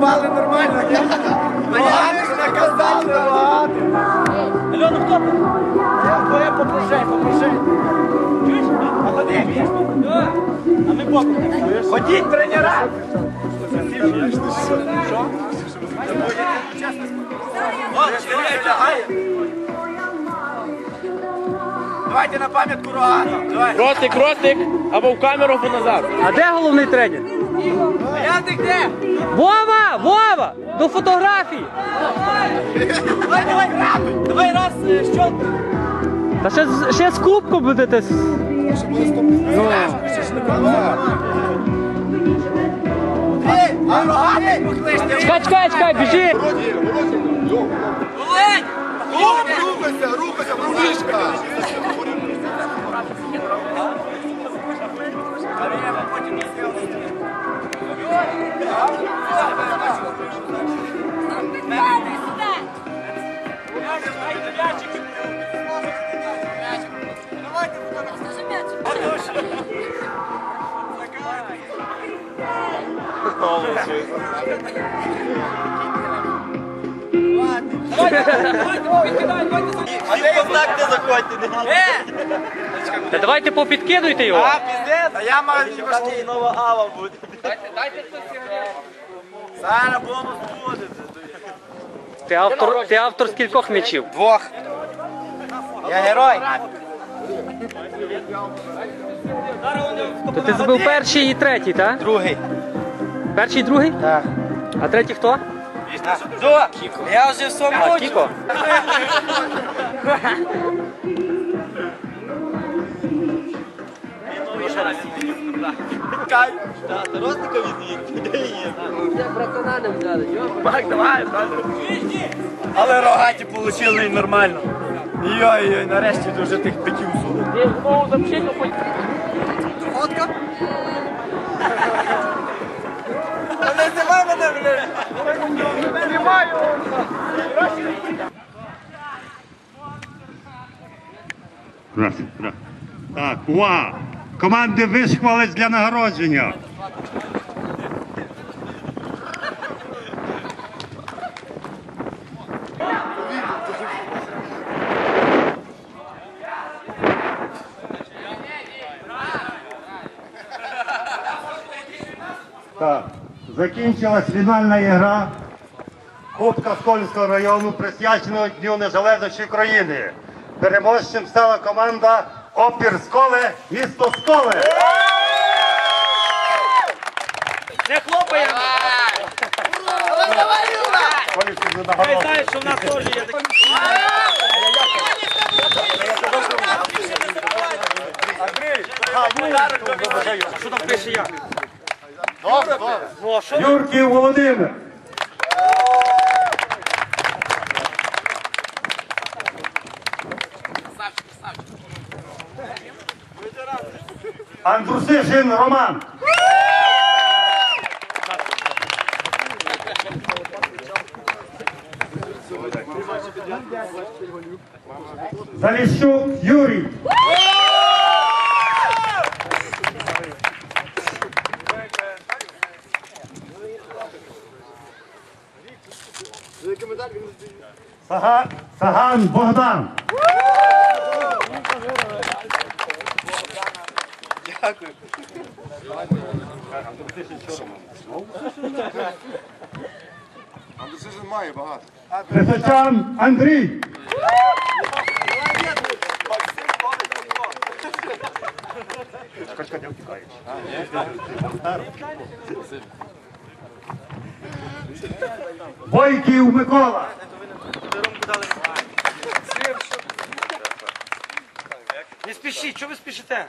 бали нормально. Багато ж наказали, багато. Альона, хто ти? Я попрощай, попрощай. Чуєш? А ходи. А ми боком. Ходіть, тренера. Давайте на пам'ятку рогату. Ротик, ротик, або в камеру, або назад. А де головний тренер? Я де? Вова! Вова! До фотографій! Давай, давай, грати. Давай раз, е, що? Та ще, з- ще з кубку будете. с- Ну, Ей, а рогатий покличте. чекай, чекай, чекай, біжи! Олень! Рухайся, рухайся, рухайся. Заходьте. Та давайте попідкидуйте його. А, піздець. А я маю нова ава буде. Зараз бонус буде. Ти автор, ти автор скількох м'ячів? Двох. Я герой. То ти забив перший і третій, так? Другий. Перший і другий? Так. А третій хто? До. Я вже в своєму А. Кіко. Кай. Та, давай. Але рогаті получили нормально. Йой-йой, нарешті вже тих п'ятів суду. Фотка? Не знімай мене, блядь. Знімаю. Раз, раз. Так, уа! Команди вишквались для нагородження. Так, закінчилась фінальна ігра Кубка Скольського району, присвяченого Дню Незалежності України. Переможцем стала команда Опір Сколе, місто Сколе. Не хлопаємо! Хай знають, що в нас теж є такі. А що там пише як? Ну? Юрків Володимир. Андрусишин Роман. Заліщук Юрій. Саган Богдан. Андерсижен має багато. Крисачан Андрій. Бойків Микола. Не спішіть, чого ви спішите?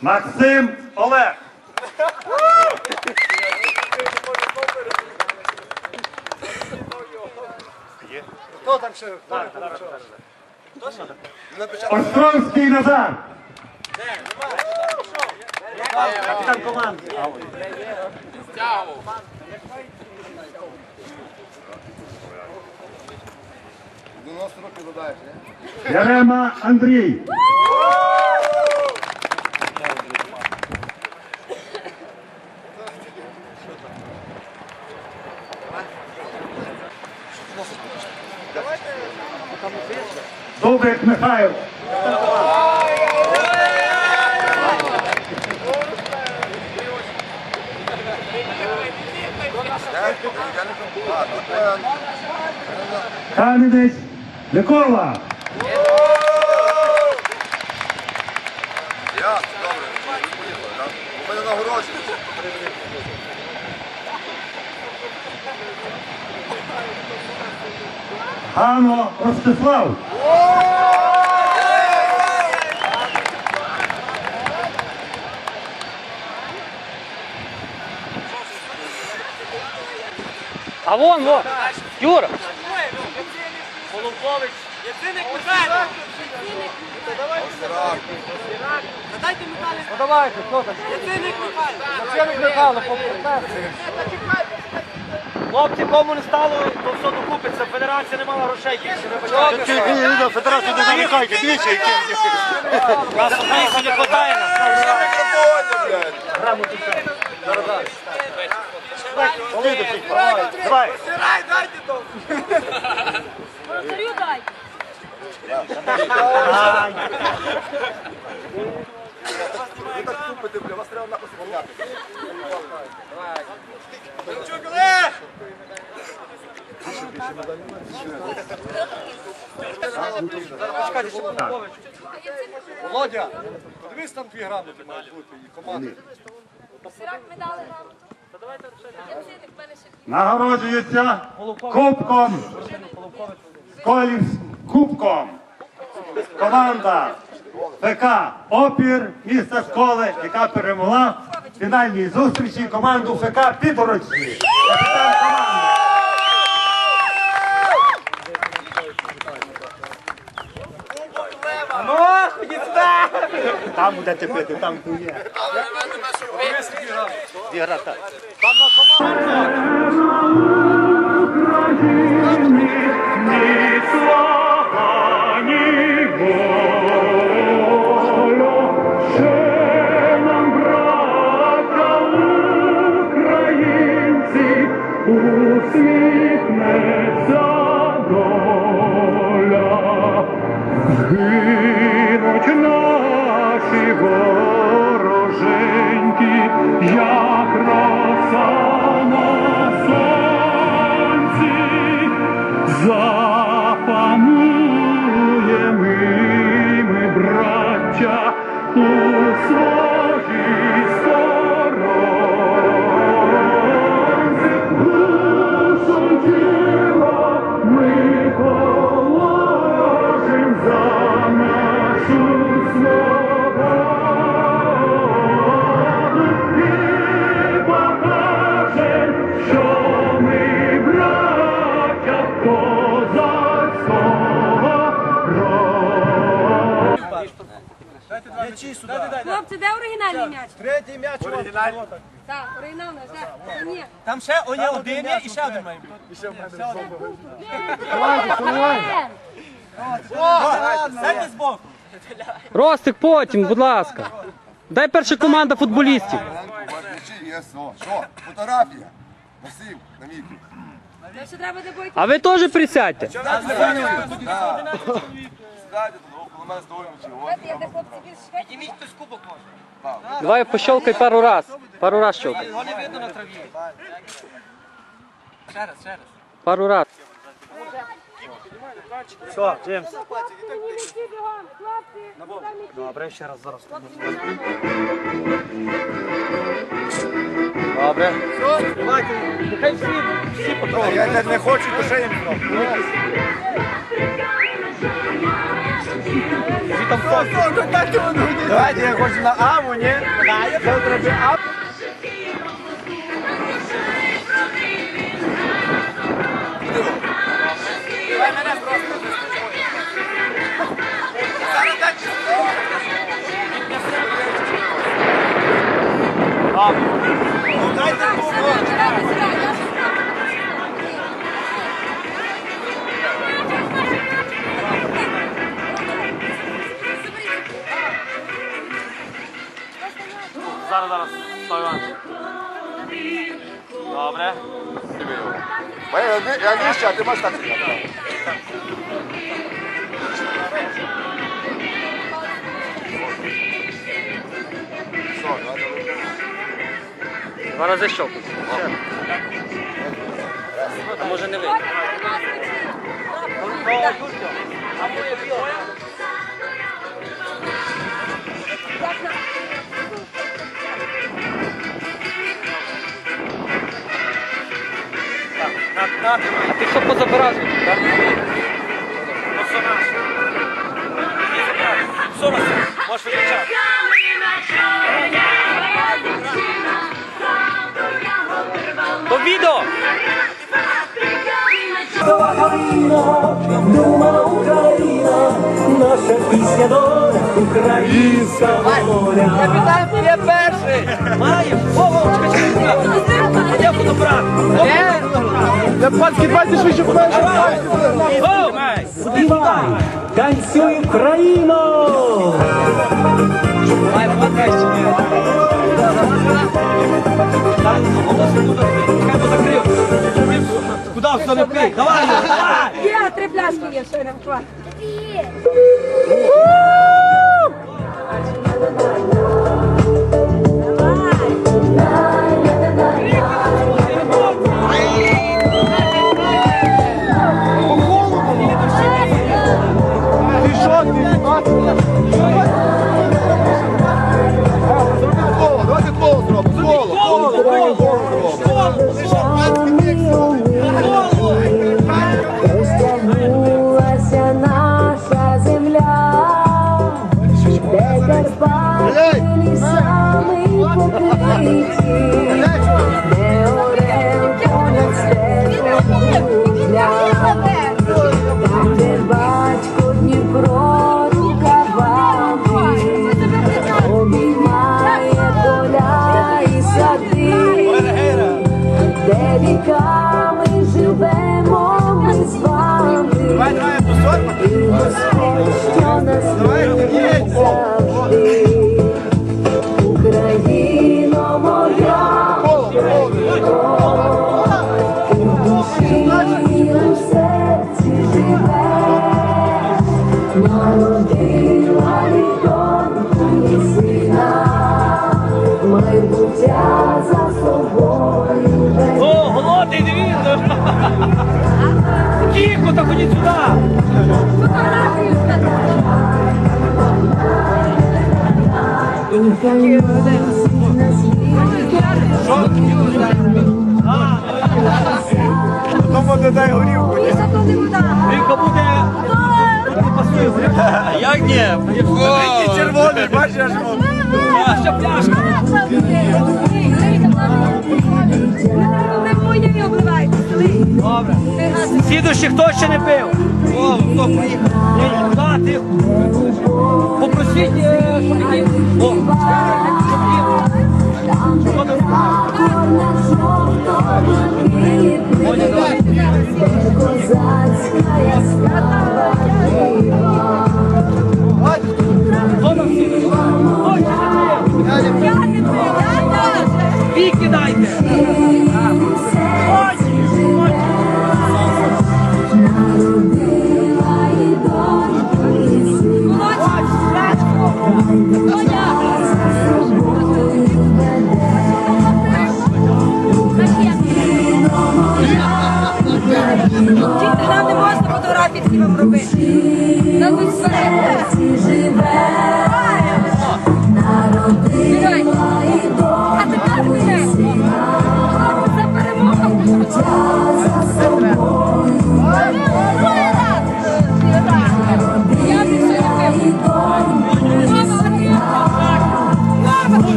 Максим Олег. Островський Назар. Капітан команди. 90 років задаєш, ні? Ярема Андрій. Дубик Михайло. Кам'янець Микола. ясно, добре. Поїхали, так? У мене нагородження. Гано Ростислав. А вон, вон. Юра. Головкович. Єдиник Михайло. Ну давайте, хто там? Єдиник Михайло. Чим Михайло, попитайся. Хлопці, кому не стало, то все докупиться. Федерація не мала грошей. Федерацію не замикайте, двічі, які. Нас одних не хватає. Давай. Воротарю дай. Ви так купите, бля, вас треба нахуй сповняти. Володя, подивись там дві грамоти мають бути і команди. Сирак ми дали грамоту. Нагороджується кубком. Колів кубком. Команда ПК Опір міста школи, яка перемогла в фінальній зустрічі команду ФК Підгородці. Капітан команди. Ну, ходіть сюди! Там будете пити, там є. Гинуть Хлопці, де оригінальний м'яч? Третій м'яч оригінальний. Так, оригінальний, ні. Там ще є один є і ще один має бути. Сядьте збоку. Ростик потім, будь ласка. Дай перша команда футболістів. Що? Фотографія. Масив, на ще бути. А ви теж присядьте. Сідайте мене швидкі. Підніміть хтось кубок може. Давай пощелкай пару раз. Пару раз щелкай. Його не видно на траві. Ще раз, ще раз. Пару раз. Все, Джеймс. Добре, ще раз зараз. Добре. Нехай всі, всі потрогають. Я не, не хочу, то ще їм зроблю. Давайте я хочу на Аму, ні? Завтра би Аму. Сюди, сюди, я ж Зараз, зараз. Добре. Бо Я, ни- я нижче, а ти можеш так. Давай. Два рази щоку. А може не вийде? А ти що позабирав? Так? Василь, можеш виключати. До відео! Дума Україна, наша пісня доля, українська воля. Капітан є перший! Маєш! Панські 20 швидше. О! Співай, танцюй Україно! Куди все не пий? Давай! Є, три пляшки є, що не хватить. Народила і і сина, майбуття за собою. О, голодний, дивіться! Тихо, так ходіть сюди! Тому додай горівку. Рівка буде... Не пасує зря. Як ні? Червоний, бачиш, вон. Ще пляшка. Не поїдь, обливайте. Добре. Слідущих хто ще не пив? О, хто ні, куди ти? Попросіть, е, щоб які... О,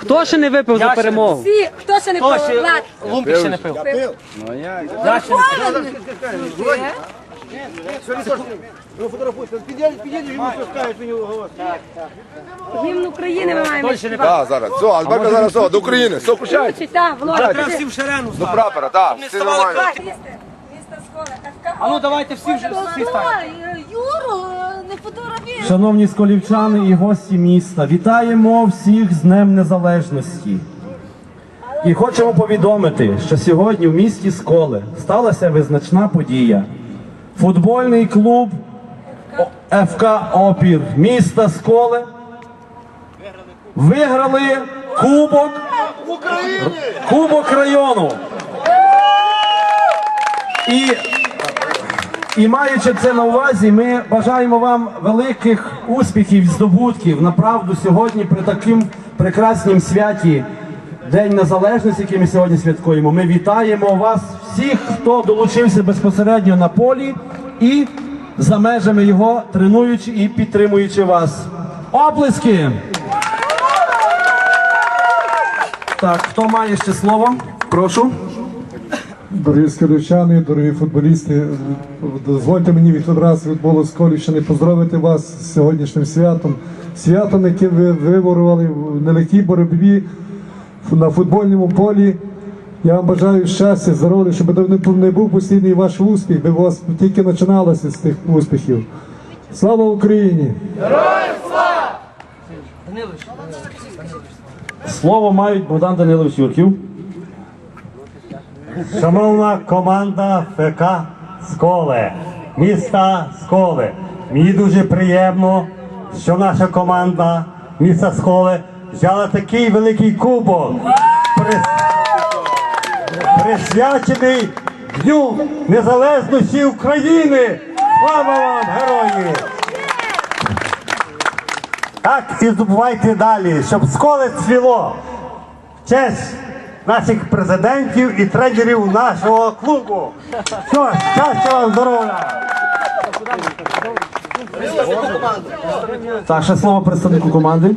Хто ще не випив за перемогу? Всі, хто ще не Хто ще? пив? Влад, Лумпі ще не пив. Гімн України ми маємо. Так, зараз. Все, Альберка зараз все, до України. Все, включайте. Так, Треба кажи. всі в шерену До прапора, так. Всі нормально. Місто Скола. А ну давайте всі вже всі. Шановні сколівчани і гості міста, вітаємо всіх з Днем Незалежності. І хочемо повідомити, що сьогодні в місті Сколе сталася визначна подія. Футбольний клуб ФК Опір міста Сколе виграли кубок Кубок району. І і маючи це на увазі, ми бажаємо вам великих успіхів, здобутків. Направду сьогодні при таким прекраснім святі День Незалежності, який ми сьогодні святкуємо. Ми вітаємо вас всіх, хто долучився безпосередньо на полі і за межами його тренуючи і підтримуючи вас. Оплески! Так, хто має ще слово? Прошу. Дорогі скорівчани, дорогі футболісти, дозвольте мені від одразу від болу Сколівщини поздоровити вас з сьогоднішнім святом. Святом, яке ви виборювали в нелегкій боротьбі на футбольному полі. Я вам бажаю щастя, здоров'я, щоб не був- постійний ваш успіх, бо у вас тільки починалося з тих успіхів. Слава Україні! Слово мають Богдан Данилович Юрків. Шановна команда ФК Сколе, міста Сколе. Мені дуже приємно, що наша команда міста Сколе взяла такий великий кубок, при- присвячений Дню Незалежності України. Слава вам, герої! Так і здобувайте далі, щоб сколе цвіло. Честь наших президентів і тренерів нашого клубу. Що, щастя вам, здоров'я! Так, ще слово представнику команди.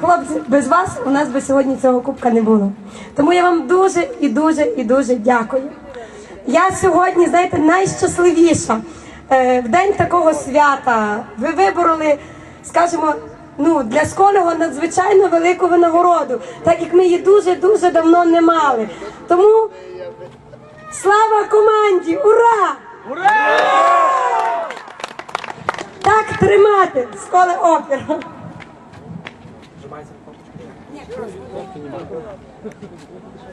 Хлопці, без вас у нас би сьогодні цього кубка не було. Тому я вам дуже і дуже і дуже дякую. Я сьогодні, знаєте, найщасливіша. Е, В день такого свята ви вибороли, скажімо, ну, для школьного надзвичайно велику винагороду, так як ми її дуже-дуже давно не мали. Тому слава команді! Ура! Ура! Так тримати! Сколи опір!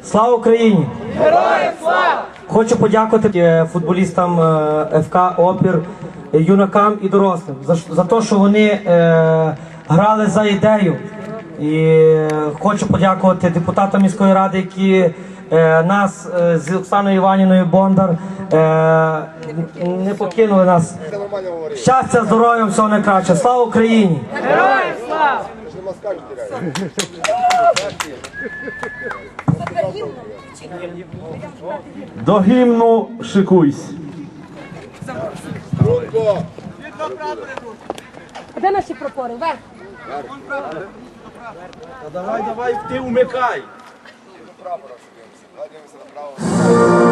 Слава Україні! Героям слава! Хочу подякувати е, футболістам е, ФК Опір, е, юнакам і дорослим за, за те, що вони е, грали за ідею. І е, хочу подякувати депутатам міської ради, які е, нас е, з Оксаною Іванівною Бондар не покинули нас. Щастя, здоров'я, всього найкраще. Слава Україні! Героям До гімну шикуйсь. А де наші прапори? Вверх! Давай, давай, ти умикай. Давай дивимося направо.